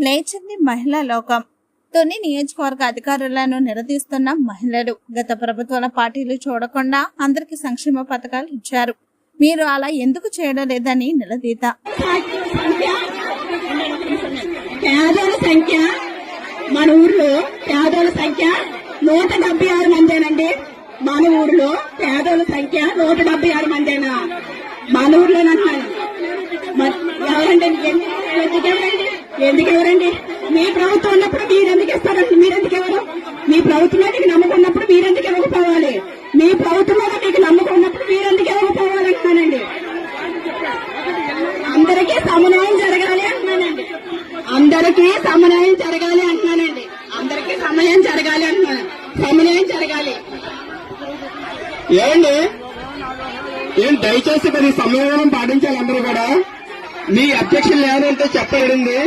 లేచింది మహిళా లోకం తొని నియోజకవర్గ అధికారులను నిలదీస్తున్న మహిళలు. గత ప్రభుత్వాల పార్టీలు చూడకుండా అందరికి సంక్షేమ పథకాలు ఇచ్చారు. మీరు అలా ఎందుకు చేయడం లేదని నిలదీత. పేదల సంఖ్య మన ఊర్లో పేదల సంఖ్య నూట డెబ్బై ఆరు మందేనండి. మన ఊర్లో పేదల సంఖ్య నూట డెబ్బై ఆరు మందేనా? మన ఊర్లోనంటున్నాను. ఎవరండి? ఎందుకు ఎందుకు ఎవరండి? మీ ప్రభుత్వం ఉన్నప్పుడు మీరు ఎందుకు ఇస్తారండి? మీరెందుకు ఎవరు మీ ప్రభుత్వం మీకు నమ్మకం ఉన్నప్పుడు మీరెందుకు ఇవ్వకపోవాలి? మీ ప్రభుత్వం మీద మీకు నమ్మకం ఉన్నప్పుడు మీరెందుకు ఇవ్వకపోవాలి అంటున్నానండి. అందరికీ సమన్వయం జరగాలి అంటున్నానండి. అందరికీ సమన్వయం జరగాలి అంటున్నానండి. అందరికీ సమయం జరగాలి అంటున్నాను. సమన్వయం జరగాలి. ఏమండి? ఏం దయచేసి మరి సంయమనం పాటించాలి అందరూ కూడా? మీ అధ్యక్షులు ఏమంటే చెప్పబడింది